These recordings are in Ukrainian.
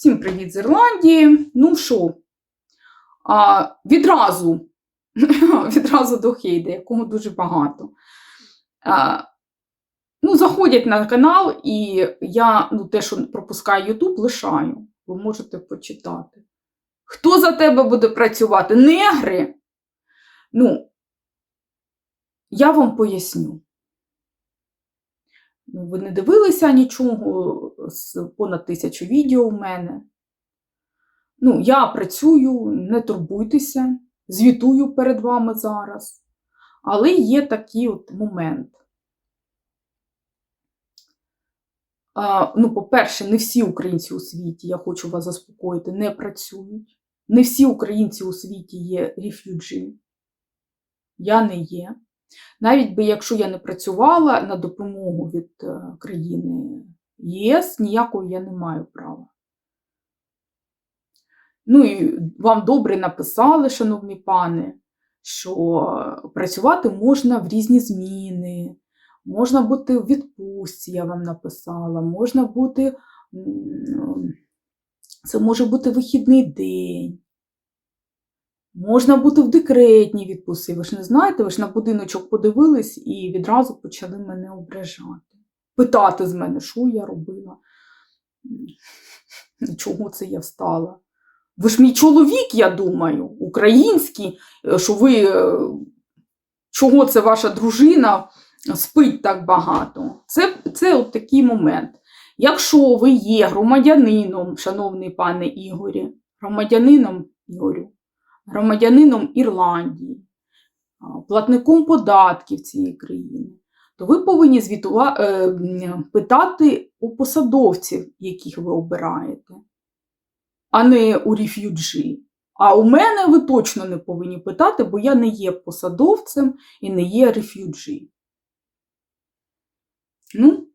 Всім привіт з Ірландії. Ну що, а, відразу, відразу до хейда, якого дуже багато. А, ну, заходять на канал, і я ну, те, що пропускаю YouTube, лишаю. Ви можете почитати. Хто за тебе буде працювати? Негри? Ну, я вам поясню. Ну, Ви не дивилися нічого з понад тисячу відео у мене. Ну, я працюю, не турбуйтеся, звітую перед вами зараз. Але є такий от момент. А, ну, по-перше, не всі українці у світі, я хочу вас заспокоїти, не працюють. Не всі українці у світі є рефюджі. Я не є. Навіть би якщо я не працювала на допомогу від е, країни ЄС, ніякого я не маю права. Ну і вам добре написали, шановні пани, що працювати можна в різні зміни, можна бути в відпустці, я вам написала, можна бути, це може бути вихідний день. Можна бути в декретній відпустці. Ви ж не знаєте, ви ж на будиночок подивились і відразу почали мене ображати. Питати з мене, що я робила. Чого це я встала? Ви ж мій чоловік, я думаю, український, е, що ви, е, чого це ваша дружина спить так багато? Це, це от такий момент. Якщо ви є громадянином, шановний пане Ігорі, громадянином Ігорю, громадянином Ірландії, платником податків цієї країни, то ви повинні звітува... е, питати у посадовців, яких ви обираєте, а не у рефюджі. А у мене ви точно не повинні питати, бо я не є посадовцем і не є рефюджі. Ну,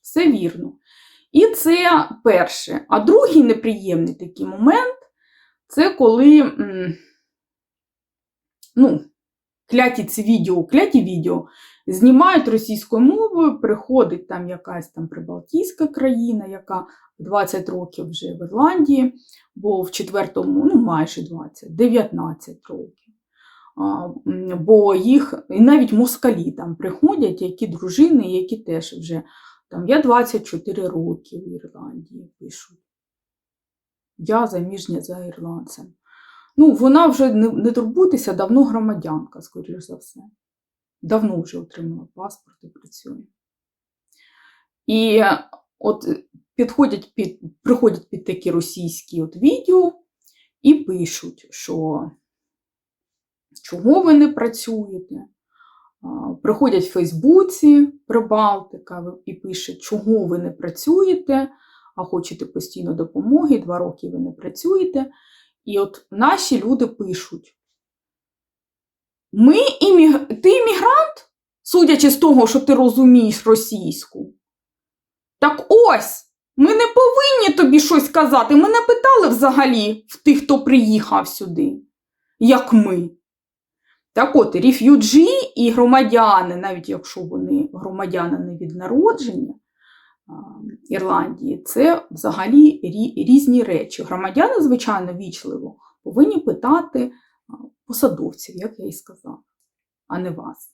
все вірно. І це перше. А другий неприємний такий момент це коли, ну, кляті ці відео, кляті відео знімають російською мовою, приходить там якась там прибалтійська країна, яка 20 років вже в Ірландії, бо в четвертому, ну майже 20, 19 років. Бо їх, і навіть москалі там приходять, які дружини, які теж вже там я 24 роки в Ірландії пишуть. Я заміжня за ірландцем. Ну, вона вже не, не турбуйтеся, давно громадянка, скоріш за все. Давно вже отримала паспорт і працює. І от підходять під, приходять під такі російські от відео і пишуть, що чого ви не працюєте. Приходять в Фейсбуці Прибалтика і пишуть, чого ви не працюєте, а хочете постійно допомоги, два роки ви не працюєте. І от наші люди пишуть: Ми іміг... Ти іммігрант, судячи з того, що ти розумієш російську. Так ось, ми не повинні тобі щось казати. Ми не питали взагалі в тих, хто приїхав сюди, як ми. Так от, реф'юджі і громадяни, навіть якщо вони громадяни не від народження Ірландії, це взагалі різні речі. Громадяни, звичайно, вічливо повинні питати посадовців, як я і сказала, а не вас.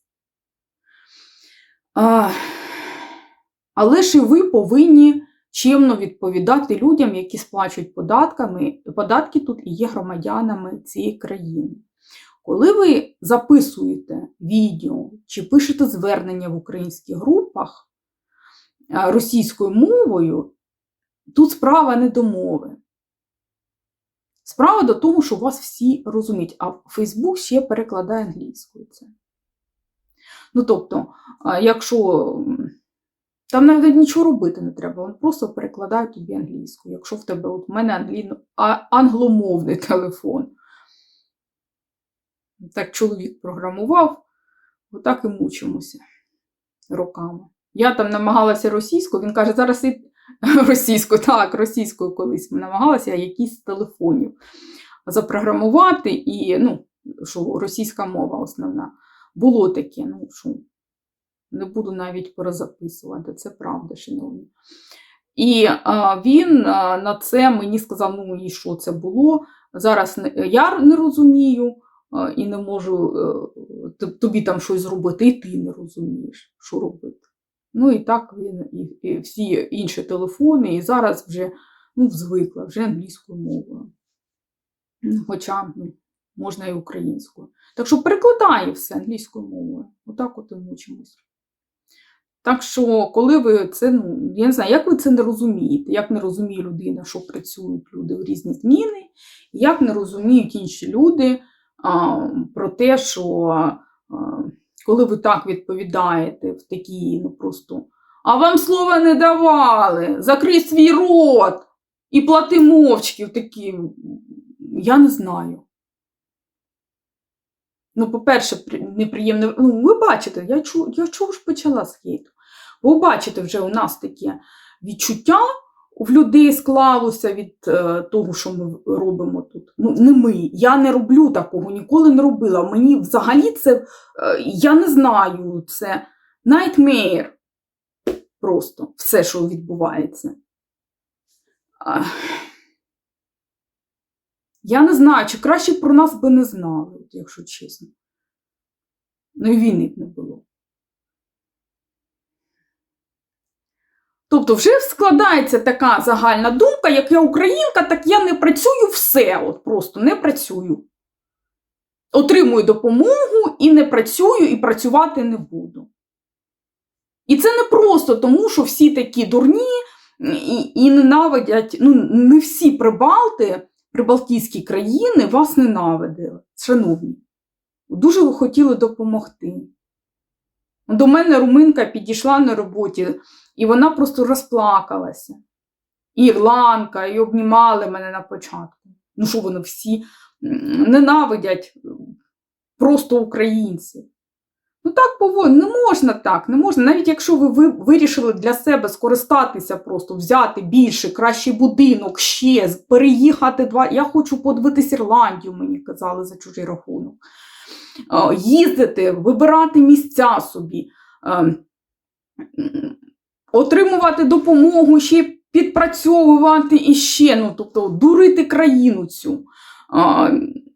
Але ж і ви повинні чемно відповідати людям, які сплачують податками, податки тут і є громадянами цієї країни. Коли ви записуєте відео чи пишете звернення в українських групах російською мовою, тут справа не до мови. Справа до того, що вас всі розуміють, а Фейсбук ще перекладає англійською це. Ну, тобто, якщо там навіть нічого робити не треба, він просто перекладає тобі англійською. Якщо в тебе от в мене англійно, а, англомовний телефон. Так чоловік програмував, отак і мучимося роками. Я там намагалася російською, він каже, зараз і російською, так, російською колись намагалася якісь телефонів запрограмувати, і ну, що російська мова основна. Було таке, ну що не буду навіть перезаписувати, це правда, шановні. І а, він а, на це мені сказав: ну і що це було? Зараз не, я не розумію а, і не можу е, т- тобі там щось зробити, і ти не розумієш, що робити. Ну і так він і, і всі інші телефони, і зараз вже ну, звикла, вже англійською мовою. Ну, Хоча ну, можна і українською. Так що перекладає все англійською мовою. Отак от і мучимось. Так що, коли ви це, ну, я не знаю, як ви це не розумієте, як не розуміє людина, що працюють люди в різні зміни, як не розуміють інші люди а, про те, що а, коли ви так відповідаєте в такі, ну просто, а вам слова не давали, закрий свій рот і плати мовчки в такі, я не знаю. Ну, по-перше, при- неприємно. Ну, ви бачите, я, чу, я чого ж почала з хейту? Ви бачите, вже у нас таке відчуття в людей склалося від е, того, що ми робимо тут. Ну, не ми. Я не роблю такого, ніколи не робила. Мені взагалі це, е, я не знаю, це nightmare. Просто все, що відбувається. Я не знаю, чи краще про нас би не знали, якщо чесно. Ну і війни б не було. Тобто вже складається така загальна думка, як я українка, так я не працюю все. От просто не працюю. Отримую допомогу і не працюю, і працювати не буду. І це не просто тому, що всі такі дурні і, і ненавидять, ну, не всі прибалти, прибалтійські країни вас ненавидили, шановні. Дуже ви хотіли допомогти. До мене руминка підійшла на роботі, і вона просто розплакалася. І ірландка, і обнімали мене на початку. Ну що вони всі ненавидять просто українців. Ну так повинно, не можна так, не можна. Навіть якщо ви вирішили для себе скористатися, просто взяти більше, кращий будинок, ще, переїхати два. Я хочу подивитись Ірландію, мені казали за чужий рахунок. Е, Їздити, вибирати місця собі, е, отримувати допомогу, ще підпрацьовувати іще, ну, тобто дурити країну цю.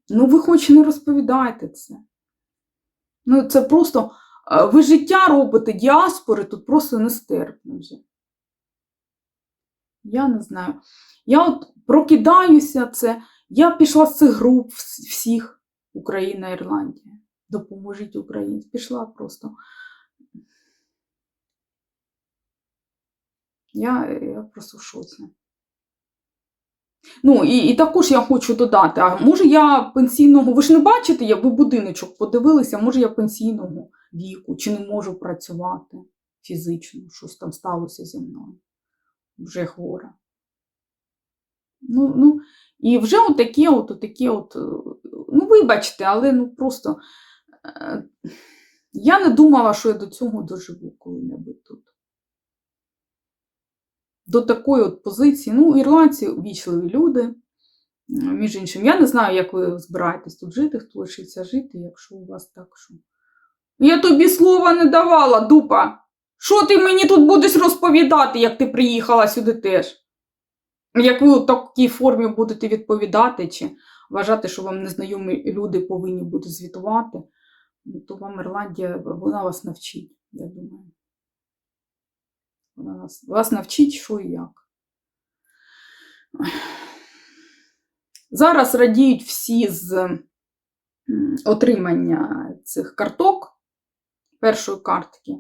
Ну, ви хоч не розповідайте це. Ну, це просто е, ви життя робите діаспори, тут просто нестерпно вже. Я не знаю. Я от прокидаюся це. Я пішла з цих груп всіх Україна, Ірландія. Допоможіть українцям. Пішла просто. Я, я просто в шоці. Ну, і, і також я хочу додати, а може я пенсійного, ви ж не бачите, я ви будиночок подивилися, може я пенсійного віку, чи не можу працювати фізично, щось там сталося зі мною. Вже хвора. Ну, ну, і вже отаке, от, отаке от, вибачте, але ну просто е, я не думала, що я до цього доживу коли-небудь тут. До такої от позиції. Ну, ірландці вічливі люди. Між іншим, я не знаю, як ви збираєтесь тут жити, хто лишиться жити, якщо у вас так що. Я тобі слова не давала, дупа. Що ти мені тут будеш розповідати, як ти приїхала сюди теж? Як ви у такій формі будете відповідати, чи вважати, що вам незнайомі люди повинні будуть звітувати, ну, то вам Ірландія, вона вас навчить, я думаю. Вона нас, вас навчить, що і як. Зараз радіють всі з отримання цих карток, першої картки.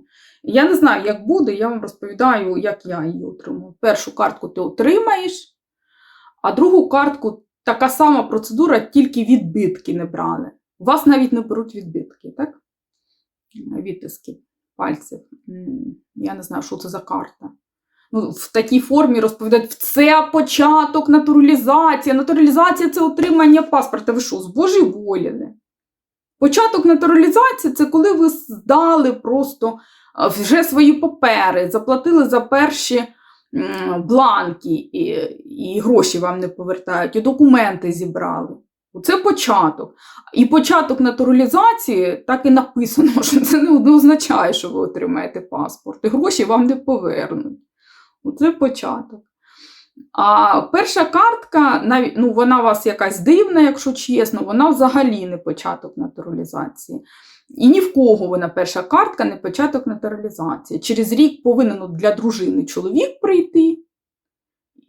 Я не знаю, як буде, я вам розповідаю, як я її отримую. Першу картку ти отримаєш, а другу картку така сама процедура, тільки відбитки не брали. Вас навіть не беруть відбитки, так? Відтиски пальців. Я не знаю, що це за карта. Ну, в такій формі розповідають, це початок натуралізації. Натуралізація це отримання паспорта. Ви що, збожеволіли? Початок натуралізації це коли ви здали просто вже свої папери, заплатили за перші бланки, і, і гроші вам не повертають, і документи зібрали. Це початок. І початок натуралізації так і написано, що це не означає, що ви отримаєте паспорт, і гроші вам не повернуть. Оце початок. А перша картка, ну, вона у вас якась дивна, якщо чесно, вона взагалі не початок натуралізації. І ні в кого вона перша картка не початок натуралізації. Через рік повинен для дружини чоловік прийти,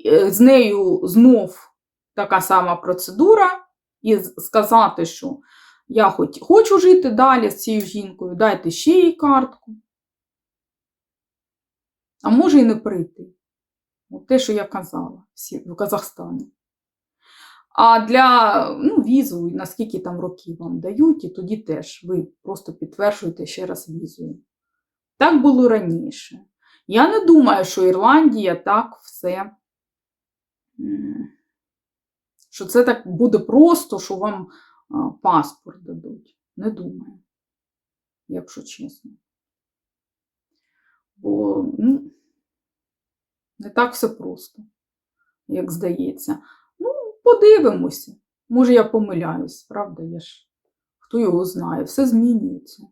е, з нею знов така сама процедура, і сказати, що я хоч, хочу жити далі з цією жінкою, дайте ще їй картку. А може і не прийти. От те, що я казала в Казахстані. А для ну, візу, наскільки там років вам дають, і тоді теж ви просто підтверджуєте ще раз візою. Так було раніше. Я не думаю, що Ірландія так все, що це так буде просто, що вам паспорт дадуть. Не думаю, якщо чесно. Бо, ну, не так все просто, як здається. Подивимося. Може, я помиляюсь, правда, я ж хто його знає, все змінюється.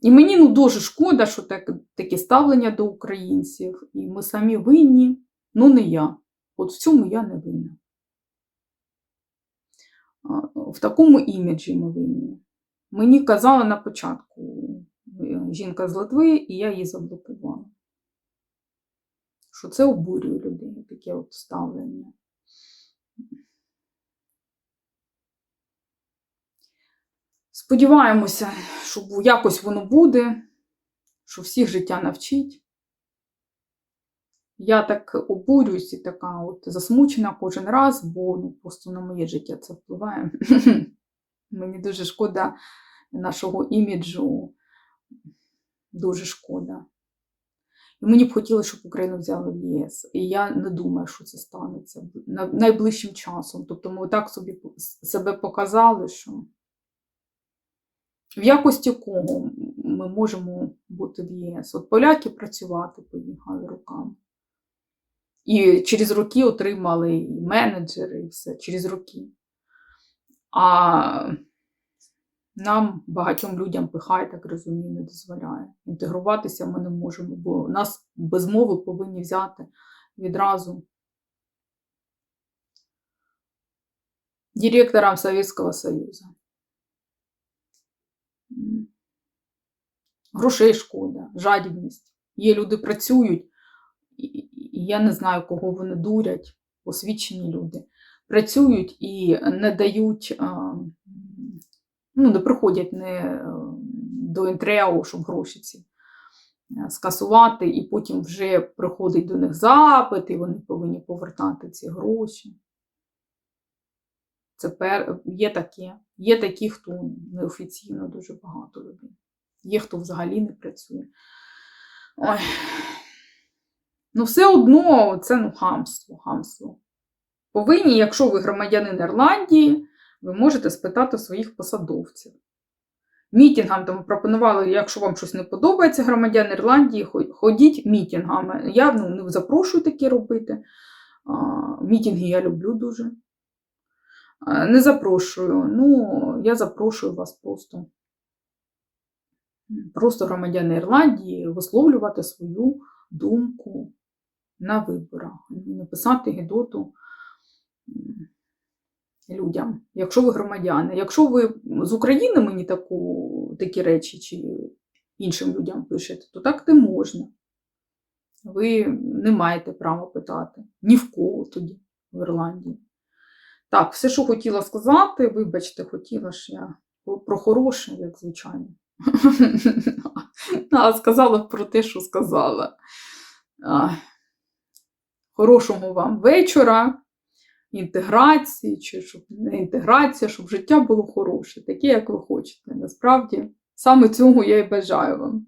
І мені ну, дуже шкода, що так, таке ставлення до українців, і ми самі винні, ну не я. От в цьому я не винна. В такому іміджі ми винні. Мені казала на початку е, жінка з Литви, і я її заблокувала. Що це обурює людей, таке от ставлення. Сподіваємося, що якось воно буде, що всіх життя навчить. Я так обурююсь і така от засмучена кожен раз, бо ну, просто на моє життя це впливає. Мені дуже шкода нашого іміджу. Дуже шкода. І мені б хотілося, щоб Україну взяли в ЄС. І я не думаю, що це станеться найближчим часом. Тобто ми так собі себе показали, що в якості кого ми можемо бути в ЄС. От поляки працювати поїхали руками. І через роки отримали і менеджери, і все, через роки. А нам, багатьом людям, пихай, так розумію, не дозволяє. Інтегруватися ми не можемо, бо нас без мови повинні взяти відразу директором Совєтського Союзу. Грошей шкода, жадібність. Є люди працюють, і- я не знаю, кого вони дурять, освічені люди. Працюють і не дають, ну, не приходять не е, до інтрео, щоб гроші ці е, скасувати, і потім вже приходить до них запит, і вони повинні повертати ці гроші. Це пер... є таке. Є такі, хто неофіційно дуже багато людей. Є хто взагалі не працює. Ой. Ну, все одно це ну, хамство, хамство. Повинні, якщо ви громадянин Ірландії, ви можете спитати своїх посадовців. Мітінгам там пропонували, якщо вам щось не подобається, громадян Ірландії, ходіть мітінгами. Я ну, не запрошую таке робити. А, мітинги я люблю дуже. А, Не запрошую. Ну, я запрошую вас просто. Просто громадяни Ірландії висловлювати свою думку на виборах. Написати гідоту людям, якщо ви громадяни. Якщо ви з України мені таку, такі речі чи іншим людям пишете, то так не можна. Ви не маєте права питати. Ні в кого тоді в Ірландії. Так, все, що хотіла сказати, вибачте, хотіла ж я про хороше, як звичайно. А сказала про те, що сказала. Хорошого вам вечора, інтеграції, чи щоб не інтеграція, щоб життя було хороше, таке, як ви хочете. Насправді, саме цього я і бажаю вам.